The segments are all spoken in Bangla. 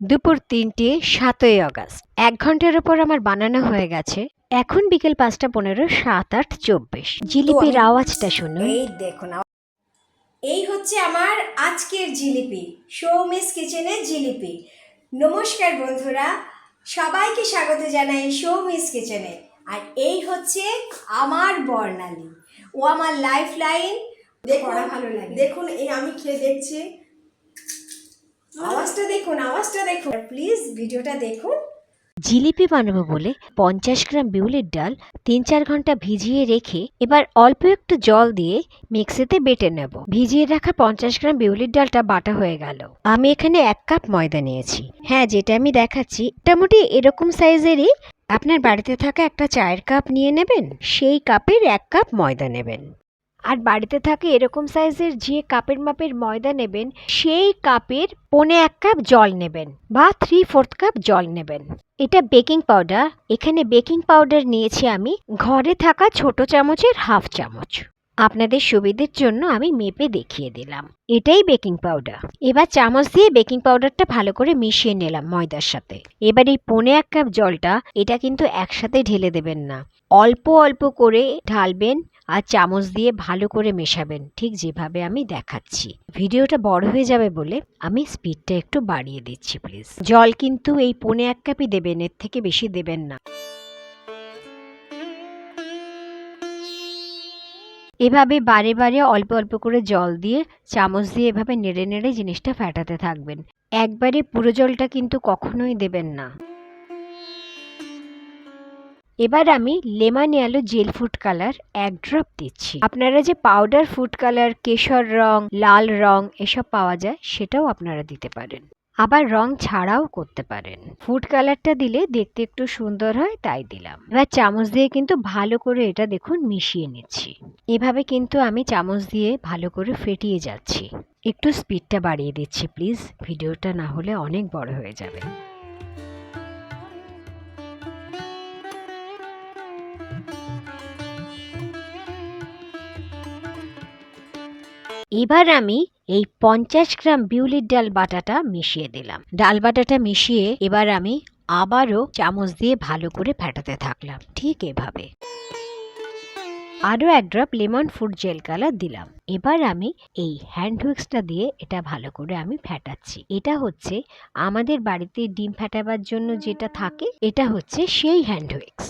দুপুর তিনটে সাতই আগস্ট। এক ঘণ্টার উপর আমার বানানো হয়ে গেছে। এখন বিকেল পাঁচটা পনেরো সাত আট চব্বিশ। জিলিপির আওয়াজটা শুনুন। এই দেখুন এই হচ্ছে আমার আজকের জিলিপি সৌমিস কিচেনের জিলিপি। নমস্কার বন্ধুরা সবাইকে স্বাগত জানাই সৌমিস কিচেনে। আর এই হচ্ছে আমার বর্ণালী। ও আমার লাইফ লাইন দেখুন ভালো লাগে। দেখুন এই আমি খেয়ে দেখছি। আওয়াজটা দেখুন আওয়াজটা দেখুন। প্লিজ ভিডিওটা দেখুন। জিলিপি বানাবো বলে পঞ্চাশ গ্রাম বিউলির ডাল তিন চার ঘণ্টা ভিজিয়ে রেখে এবার অল্প একটু জল দিয়ে মিক্সিতে বেটে নেব। ভিজিয়ে রাখা পঞ্চাশ গ্রাম বিউলির ডালটা বাটা হয়ে গেল। আমি এখানে এক কাপ ময়দা নিয়েছি। হ্যাঁ যেটা আমি দেখাচ্ছি, মোটামুটি এরকম সাইজেরই। আপনার বাড়িতে থাকা একটা চায়ের কাপ নিয়ে নেবেন, সেই কাপের এক কাপ ময়দা নেবেন। আর বাড়িতে থাকে এরকম সাইজের যে কাপের মাপের ময়দা নেবেন, সেই কাপের পনে এক কাপ জল নেবেন বা থ্রি ফোর্থ কাপ জল নেবেন। এটা বেকিং পাউডার এখানে বেকিং পাউডার নিয়েছি আমি, ঘরে থাকা ছোট চামচের হাফ চামচ। আপনাদের সুবিধের জন্য আমি মেপে দেখিয়ে দিলাম। এটাই বেকিং পাউডার। এবার চামচ দিয়ে বেকিং পাউডারটা ভালো করে মিশিয়ে নিলাম ময়দার সাথে। এবার এই পৌনে এক কাপ জলটা এটা কিন্তু একসাথে ঢেলে দেবেন না। অল্প অল্প করে ঢালবেন আর চামচ দিয়ে ভালো করে মেশাবেন। ঠিক যেভাবে আমি দেখাচ্ছি। ভিডিওটা বড় হয়ে যাবে বলে আমি স্পিডটা একটু বাড়িয়ে দিচ্ছি, প্লিজ। জল কিন্তু এই পৌনে এক কাপই দেবেন, এর থেকে বেশি দেবেন না। এভাবে বারে বারে অল্প অল্প করে জল দিয়ে, চামচ দিয়ে এভাবে নেড়ে নেড়ে জিনিসটা ফেটাতে থাকবেন। একবারে পুরো জলটা কিন্তু কখনোই দেবেন না। এবার আমি lemon yellow gel food colour এক ড্রপ দিচ্ছি। আপনারা যে পাউডার ফুড কালার, কেশর রং, লাল রং এসব পাওয়া যায়, সেটাও আপনারা দিতে পারেন। আবার রং ছাড়াও করতে পারেন। ফুড কালারটা দিলে দেখতে একটু সুন্দর হয়, তাই দিলাম। এবার চামচ দিয়ে কিন্তু ভালো করে এটা দেখুন মিশিয়ে নিচ্ছি। এভাবে কিন্তু আমি চামচ দিয়ে ভালো করে ফেটিয়ে যাচ্ছি। একটু স্পিডটা বাড়িয়ে দিচ্ছি, প্লিজ। ভিডিওটা না হলে অনেক বড় হয়ে যাবে। এবার আমি এই পঞ্চাশ গ্রাম বিউলির ডাল বাটাটা মিশিয়ে দিলাম। ডাল বাটাটা মিশিয়ে এবার আমি আবারও চামচ দিয়ে ভালো করে ফেটাতে থাকলাম। ঠিক এভাবে। আরও এক drop lemon food gel colour দিলাম। এবার আমি এই হ্যান্ড হুইক্সটা দিয়ে এটা ভালো করে আমি ফেটাচ্ছি। এটা হচ্ছে আমাদের বাড়িতে ডিম ফেটাবার জন্য যেটা থাকে, এটা হচ্ছে সেই হ্যান্ড হুইক্স।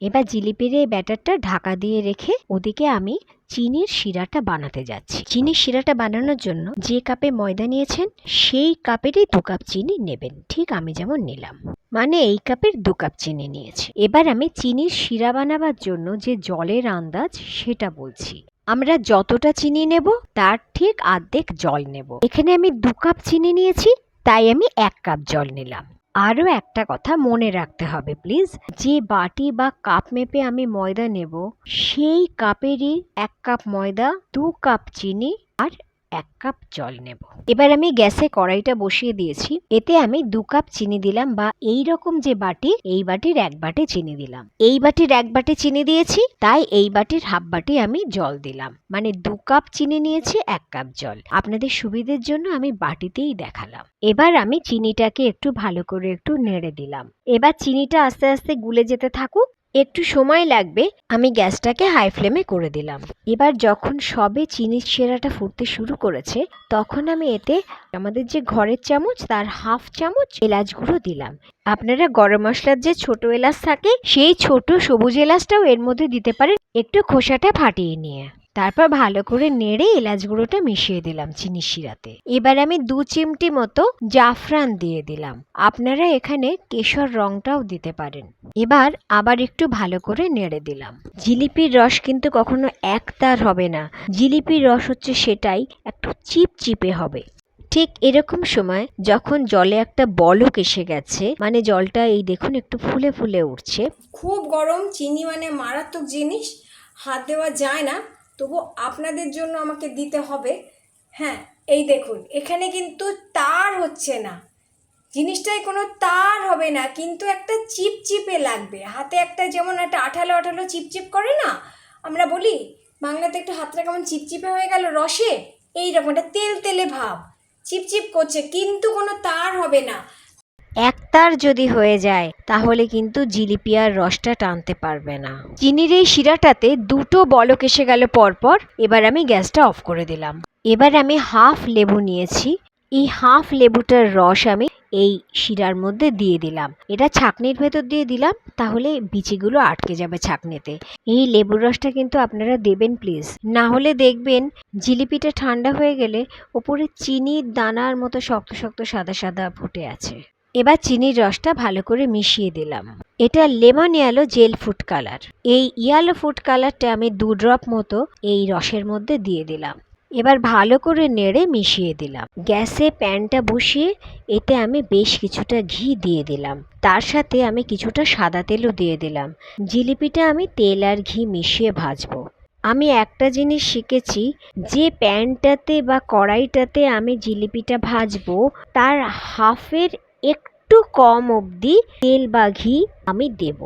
এবার জিলিপির এই ব্যাটারটা ঢাকা দিয়ে রেখে ওদিকে আমি চিনির শিরাটা বানাতে যাচ্ছি। চিনির শিরাটা বানানোর জন্য যে কাপে ময়দা নিয়েছেন, সেই কাপেরই দু কাপ চিনি নেবেন। ঠিক আমি যেমন নিলাম। মানে এই কাপের দু কাপ চিনি নিয়েছি। এবার আমি চিনির শিরা বানাবার জন্য যে জলের আন্দাজ, সেটা বলছি। আমরা যতটা চিনি নেব, তার ঠিক আর্ধেক জল নেব। এখানে আমি দু কাপ চিনি নিয়েছি, তাই আমি এক কাপ জল নিলাম। আরও একটা কথা মনে রাখতে হবে প্লিজ যে বাটি বা কাপ মেপে আমি ময়দা নেব, সেই কাপেরই এক কাপ ময়দা, দু কাপ চিনি আর এক কাপ জল নেব। এবার আমি গ্যাসে কড়াইটা বসিয়ে দিয়েছি। এতে আমি দু কাপ চিনি দিলাম বা এই রকম যে বাটি, এই বাটির এক বাটি চিনি দিলাম। এই বাটির এক বাটি চিনি দিয়েছি, তাই এই বাটির হাফ বাটি আমি জল দিলাম। মানে দু কাপ চিনি নিয়েছি, এক কাপ জল। আপনাদের সুবিধের জন্য আমি বাটিতেই দেখালাম। এবার আমি চিনিটাকে একটু ভালো করে একটু নেড়ে দিলাম। এবার চিনিটা আস্তে আস্তে গুলে যেতে থাকুক। একটু সময় লাগবে, আমি গ্যাসটাকে হাই ফ্লেমে করে দিলাম। এবার যখন সবে চিনির সেরাটা ফুটতে শুরু করেছে, তখন আমি এতে আমাদের যে ঘরের চামচ, তার হাফ চামচ এলাচ গুঁড়ো দিলাম। আপনারা গরম মশলার যে ছোট এলাচ থাকে, সেই ছোট সবুজ এলাচটাও এর মধ্যে দিতে পারেন একটু খোসাটা ফাটিয়ে নিয়ে। তারপর ভালো করে নেড়ে এলাচ গুঁড়োটা মিশিয়ে দিলাম চিনির শিরাতে। এবার আমি দু চিমটি মতো জাফরান দিয়ে দিলাম। আপনারা এখানে কেশর রংটাও দিতে পারেন। এবার আবার একটু ভালো করে নেড়ে দিলাম। জিলিপির রস কিন্তু কখনো একতার হবে না। জিলিপির রস হচ্ছে সেটাই, একটু চিপচিপে হবে। ঠিক এরকম সময় যখন জলে একটা বলক এসে গেছে মানে জলটা এই দেখুন একটু ফুলে ফুলে উঠছে। খুব গরম, চিনি মানে মারাত্মক জিনিস। হাত দেওয়া যায় না। তবু আপনাদের জন্য আমাকে দিতে হবে। হ্যাঁ এই দেখুন, এখানে কিন্তু তার হচ্ছে না। জিনিসটাই কোনো তার হবে না, কিন্তু একটা চিপচিপে লাগবে। হাতে একটা যেমন একটা আঠালো আঠালো চিপচিপ করে না? আমরা বলি, বাংলাতে একটু হাতটা কেমন চিপচিপে হয়ে গেল, রসে? এই রকম একটা তেল তেলে ভাব। চিপচিপ করছে, কিন্তু কোনো তার হবে না। একতার যদি হয়ে যায়, তাহলে কিন্তু জিলিপি আর রসটা টানতে পারবে না। চিনির এই শিরাটাতে দুটো বলক এসে গেল পরপর, এবার আমি গ্যাসটা অফ করে দিলাম। এবার আমি হাফ লেবু নিয়েছি। এই হাফ লেবুটার রস আমি এই শিরার মধ্যে দিয়ে দিলাম। এটা ছাকনির ভেতর দিয়ে দিলাম, তাহলে বিচিগুলো আটকে যাবে ছাকনিতে। এই লেবুর রসটা কিন্তু আপনারা দেবেন প্লিজ। না হলে দেখবেন জিলিপিটা ঠান্ডা হয়ে গেলে ওপরে চিনির দানার মতো শক্ত শক্ত সাদা সাদা ফুটে আছে। এবার চিনির রসটা ভালো করে মিশিয়ে দিলাম। এটা lemon yellow gel food colour. এই ইয়ালো ফুড কালারটা আমি দু ড্রপ মতো এই রসের মধ্যে দিয়ে দিলাম। এবার ভালো করে নেড়ে মিশিয়ে দিলাম। গ্যাসে প্যানটা বসিয়ে এতে আমি বেশ কিছুটা ঘি দিয়ে দিলাম। তার সাথে আমি কিছুটা সাদা তেলও দিয়ে দিলাম। জিলিপিটা আমি তেল আর ঘি মিশিয়ে ভাজবো। আমি একটা জিনিস শিখেছি, যে প্যানটাতে বা কড়াইটাতে আমি জিলিপিটা ভাজবো, তার হাফের একটু কম অবধি তেল বা ঘি আমি দেব।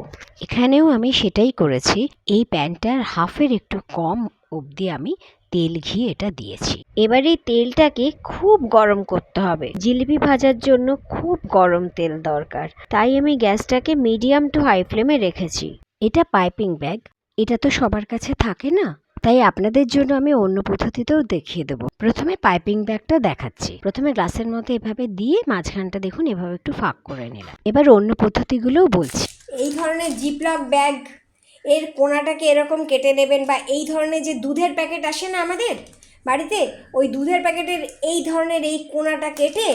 এখানেও আমি সেটাই করেছি। এই প্যানটার হাফের একটু কম অবধি আমি তেল ঘি এটা দিয়েছি। এবার এই তেলটাকে খুব গরম করতে হবে। জিলিপি ভাজার জন্য খুব গরম তেল দরকার। তাই আমি গ্যাসটাকে মিডিয়াম টু হাই ফ্লেমে রেখেছি। এটা পাইপিং ব্যাগ। এটা তো সবার কাছে থাকে না। তাই আপনাদের জন্য আমি অন্য পদ্ধতিতেও দেখিয়ে দেবো। প্রথমে পাইপিং ব্যাগটা দেখাচ্ছি। প্রথমে গ্লাসের মধ্যে এভাবে দিয়ে মাঝখানটা দেখুন, এভাবে একটু ফাঁক করে নিলাম। এবার অন্য পদ্ধতিগুলোও বলছি। এই ধরনের জিপলক ব্যাগ, এর কোনাটাকে এরকম কেটে নেবেন বা এই ধরনের যে দুধের প্যাকেট আসে না আমাদের বাড়িতে, ওই দুধের প্যাকেটের এই ধরনের এই কোনাটা কেটে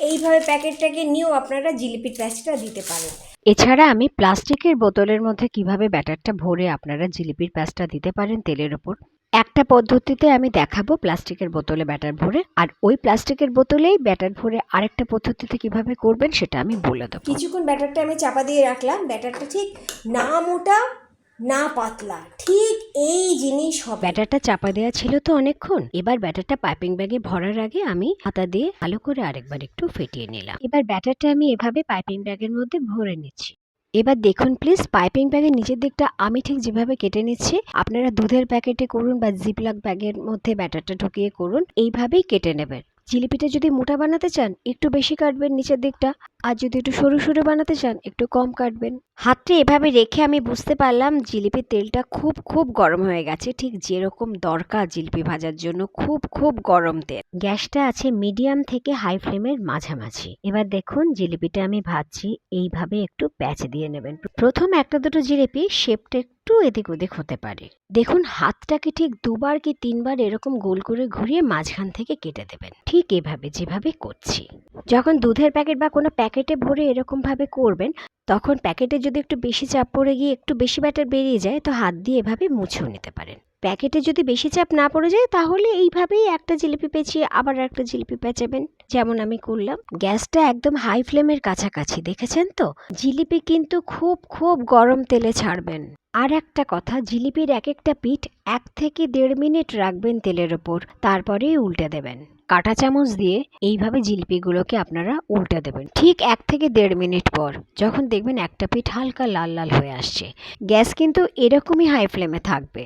এইভাবে প্যাকেটটাকে নিয়েও আপনারা জিলিপির প্যাচটা দিতে পারেন। এছাড়া আমি প্লাস্টিকের বোতলের মধ্যে কীভাবে ব্যাটারটা ভরে আপনারা জিলিপির প্যাচটা দিতে পারেন তেলের ওপর একটা পদ্ধতিতে আমি দেখাবো প্লাস্টিকের বোতলে ব্যাটার ভরে। আর ওই প্লাস্টিকের বোতলেই ব্যাটার ভরে আরেকটা পদ্ধতিতে কীভাবে করবেন সেটা আমি বলে দেবো। কিছুক্ষণ ব্যাটারটা আমি চাপা দিয়ে রাখলাম। ব্যাটারটা ঠিক না মোটা না পাতলা, ঠিক এই জিনিস হবে। ব্যাটারটা চাপা দেওয়া ছিল তো অনেকক্ষণ। এবার ব্যাটারটা পাইপিং ব্যাগে ভরার আগে আমি হাতা দিয়ে ভালো করে আরেকবার একটু ফেটিয়ে নিলাম। এবার ব্যাটারটা আমি এভাবে পাইপিং ব্যাগের মধ্যে ভরে নিচ্ছি। এবার দেখুন প্লিজ, পাইপিং ব্যাগের নিচের দিকটা আমি ঠিক যেভাবে কেটে নিচ্ছি। আপনারা দুধের প্যাকেটে করুন বা জিপলক ব্যাগের মধ্যে ব্যাটারটা ঢুকিয়ে করুন, এইভাবেই কেটে নেবেন। জিলিপিটা যদি মোটা বানাতে চান, একটু বেশি কাটবেন নিচের দিকটা। আর যদি একটু সরু সরু বানাতে চান, একটু কম কাটবেন। হাতটা এভাবে রেখে আমি বুঝতে পারলাম জিলিপির তেলটা খুব খুব গরম হয়ে গেছে। ঠিক যেরকম দরকার জিলিপি ভাজার জন্য, খুব খুব গরম তেল। গ্যাসটা আছে মিডিয়াম থেকে হাই ফ্লেমের মাঝামাঝি। এবার দেখুন জিলিপিটা আমি ভাজছি, এইভাবে একটু প্যাচ দিয়ে নেবেন। প্রথম একটা দুটো জিলিপি শেপটা একটু এদিক ওদিক হতে পারে। দেখুন হাতটাকে ঠিক দুবার কি তিনবার এরকম গোল করে ঘুরিয়ে মাঝখান থেকে কেটে দেবেন। ঠিক এভাবে, যেভাবে করছি। যখন দুধের প্যাকেট বা কোনো প্যাকেটে ভরে এরকম ভাবে করবেন তখন প্যাকেটে যদি একটু বেশি চাপ পড়ে গিয়ে একটু বেশি ব্যাটার বেরিয়ে যায়, তো হাত দিয়ে এভাবে মুছেও নিতে পারেন। প্যাকেটে যদি বেশি চাপ না পড়ে যায়, তাহলে এইভাবেই একটা জিলিপি পেঁচিয়ে আবার একটা জিলিপি পেঁচাবেন। যেমন আমি করলাম। গ্যাসটা একদম হাই ফ্লেমের কাছাকাছি, দেখেছেন তো? জিলিপি কিন্তু খুব খুব গরম তেলে ছাড়বেন। আর একটা কথা, জিলিপির এক একটা পিঠ এক থেকে দেড় মিনিট রাখবেন তেলের ওপর, তারপরেই উল্টে দেবেন। কাঁটা চামচ দিয়ে এইভাবে জিলিপিগুলোকে আপনারা উল্টে দেবেন। ঠিক এক থেকে দেড় মিনিট পর যখন দেখবেন একটা পিঠ হালকা লাল লাল হয়ে আসছে। গ্যাস কিন্তু এরকমই হাই ফ্লেমে থাকবে।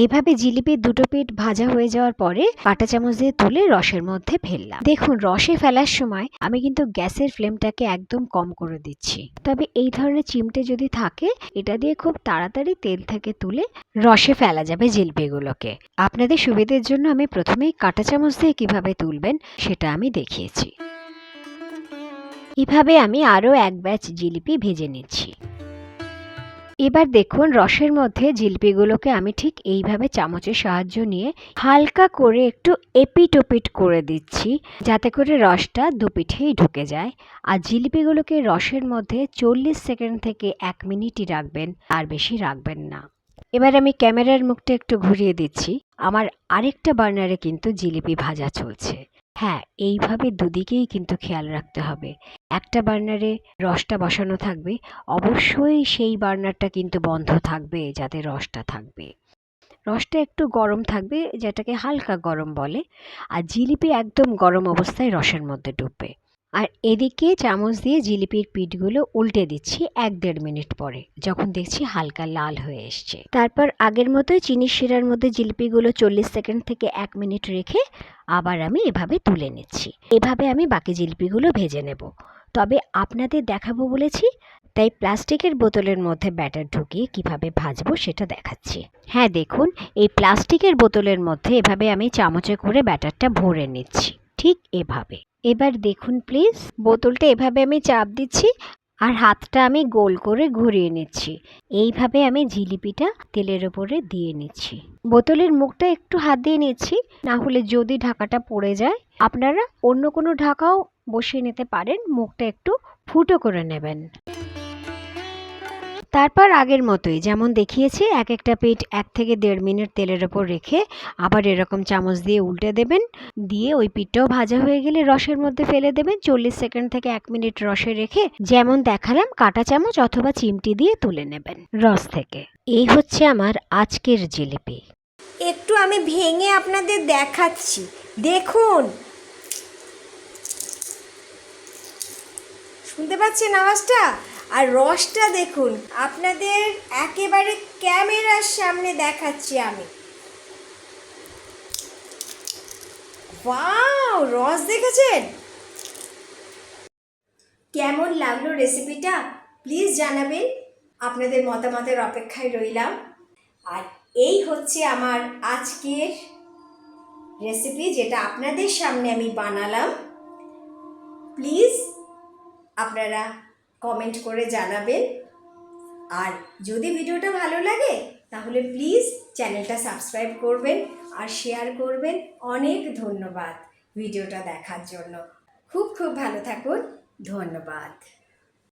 এইভাবে জিলিপির দুটো পিঠ ভাজা হয়ে যাওয়ার পরে কাঁটা চামচ দিয়ে তুলে রসের মধ্যে ফেললাম। দেখুন, রসে ফেলার সময় আমি কিন্তু গ্যাসের ফ্লেমটাকে একদম কম করে দিচ্ছি। তবে এই ধরনের চিমটে যদি থাকে, এটা দিয়ে খুব তাড়াতাড়ি তেল থেকে তুলে রসে ফেলা যাবে জিলিপিগুলোকে। আপনাদের সুবিধের জন্য আমি প্রথমেই কাঁটা চামচ দিয়ে কীভাবে তুলবেন, সেটা আমি দেখিয়েছি। এভাবে আমি আরও এক ব্যাচ জিলিপি ভেজে নিচ্ছি। এবার দেখুন রসের মধ্যে জিলিপিগুলোকে আমি ঠিক এইভাবে চামচের সাহায্য নিয়ে হালকা করে একটু এপিট ওপিট করে দিচ্ছি, যাতে করে রসটা দুপিঠেই ঢুকে যায়। আর জিলিপিগুলোকে রসের মধ্যে চল্লিশ সেকেন্ড থেকে এক মিনিটই রাখবেন, আর বেশি রাখবেন না। এবার আমি ক্যামেরার মুখটা একটু ঘুরিয়ে দিচ্ছি। আমার আরেকটা বার্নারে কিন্তু জিলিপি ভাজা চলছে। হ্যাঁ এইভাবে দুদিকেই কিন্তু খেয়াল রাখতে হবে। একটা বার্নারে রসটা বসানো থাকবে, অবশ্যই সেই বার্নারটা কিন্তু বন্ধ থাকবে যাতে রসটা থাকবে। রসটা একটু গরম থাকবে, যেটাকে হালকা গরম বলে, আর জিলিপি একদম গরম অবস্থায় রসের মধ্যে ডুববে। আর এদিকে চামচ দিয়ে জিলিপির পিঠগুলো উল্টে দিচ্ছি এক দেড় মিনিট পরে, যখন দেখছি হালকা লাল হয়ে এসছে। তারপর আগের মতোই চিনির শিরার মধ্যে জিলিপিগুলো চল্লিশ সেকেন্ড থেকে এক মিনিট রেখে আবার আমি এভাবে তুলে নিচ্ছি। এভাবে আমি বাকি জিলিপিগুলো ভেজে নেব। তবে আপনাদের দেখাবো বলেছি, তাই প্লাস্টিকের বোতলের মধ্যে ব্যাটার ঢুকিয়ে কীভাবে ভাজবো সেটা দেখাচ্ছি। হ্যাঁ দেখুন, এই প্লাস্টিকের বোতলের মধ্যে এভাবে আমি চামচে করে ব্যাটারটা ভরে নিচ্ছি, ঠিক এভাবে। এবার দেখুন প্লিজ বোতলটা এভাবে আমি চাপ দিচ্ছি আর হাতটা আমি গোল করে ঘুরিয়ে নিচ্ছি। এইভাবে আমি জিলিপিটা তেলের ওপরে দিয়ে নিচ্ছি। বোতলের মুখটা একটু হাত দিয়ে নিচ্ছি, না হলে যদি ঢাকাটা পড়ে যায়, আপনারা অন্য কোনো ঢাকাও বসিয়ে নিতে পারেন, মুখটা একটু ফুটো করে নেবেন। তারপর আগের মতোই, যেমন দেখিয়েছি, এক একটা পিঠ এক থেকে দেড় মিনিট তেলের ওপর রেখে আবার এরকম চামচ দিয়ে উল্টে দেবেন। দিয়ে ওই পিঠটাও ভাজা হয়ে গেলে রসের মধ্যে ফেলে দেবেন। চল্লিশ সেকেন্ড থেকে এক মিনিট রসে রেখে যেমন দেখালাম, কাঁটা চামচ অথবা চিমটি দিয়ে তুলে নেবেন রস থেকে। এই হচ্ছে আমার আজকের জিলিপি। একটু আমি ভেঙে আপনাদের দেখাচ্ছি। দেখুন। শুনতে পাচ্ছেন আওয়াজটা? আর রসটা দেখুন, আপনাদের একেবারে ক্যামেরার সামনে দেখাচ্ছি আমি। ওয়াও, রস দেখেছেন? কেমন লাগল রেসিপিটা? প্লিজ জানাবেন। আপনাদের মতামতের অপেক্ষায় রইলাম। আর এই হচ্ছে আমার আজকের রেসিপি যেটা আপনাদের সামনে আমি বানালাম। প্লিজ আপনারা কমেন্ট করে জানাবেন। আর যদি ভিডিওটা ভালো লাগে, তাহলে প্লিজ চ্যানেলটা সাবস্ক্রাইব করবেন আর শেয়ার করবেন। অনেক ধন্যবাদ ভিডিওটা দেখার জন্য। খুব খুব ভালো থাকুন। ধন্যবাদ।